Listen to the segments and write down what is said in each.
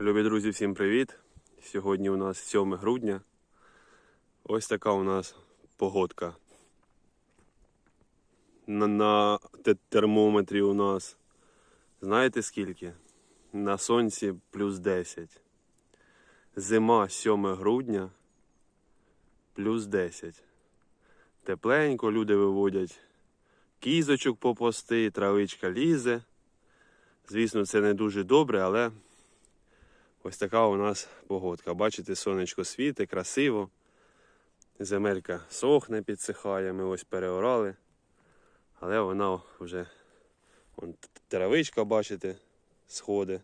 Любі друзі, всім привіт! Сьогодні у нас 7 грудня. Ось така у нас погодка. На, на термометрі у нас знаєте скільки? На сонці плюс 10. Зима 7 грудня плюс 10. Тепленько, люди виводять кізочок попасти, травичка лізе. Звісно, це не дуже добре, але ось така у нас погодка. Бачите, сонечко світить, красиво. Земелька сохне, підсихає, ми ось переорали. Але вона вже вон, травичка, бачите, сходи.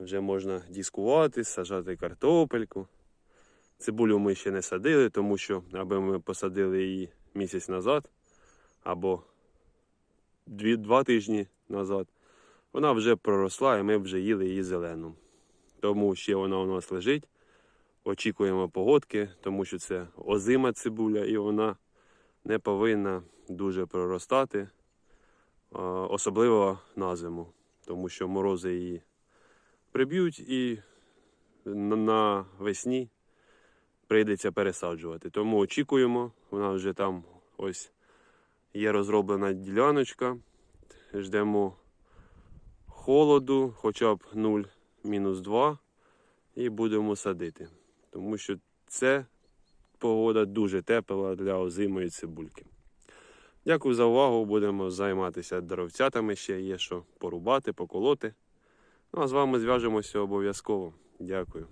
Вже можна дискувати, сажати картопельку. Цибулю ми ще не садили, тому що аби ми посадили її місяць назад або дві, два тижні назад, вона вже проросла і ми вже їли її зелену. Тому ще вона у нас лежить. Очікуємо погодки, тому що це озима цибуля і вона не повинна дуже проростати, особливо на зиму, тому що морози її приб'ють і на- весні прийдеться пересаджувати. Тому очікуємо, вона вже там ось є розроблена діляночка. Ждемо холоду, хоча б 0, мінус 2, і будемо садити. Тому що це погода дуже тепла для озимої цибульки. Дякую за увагу. Будемо займатися дровцятами. Ще є що порубати, поколоти. Ну а з вами зв'яжемося обов'язково. Дякую.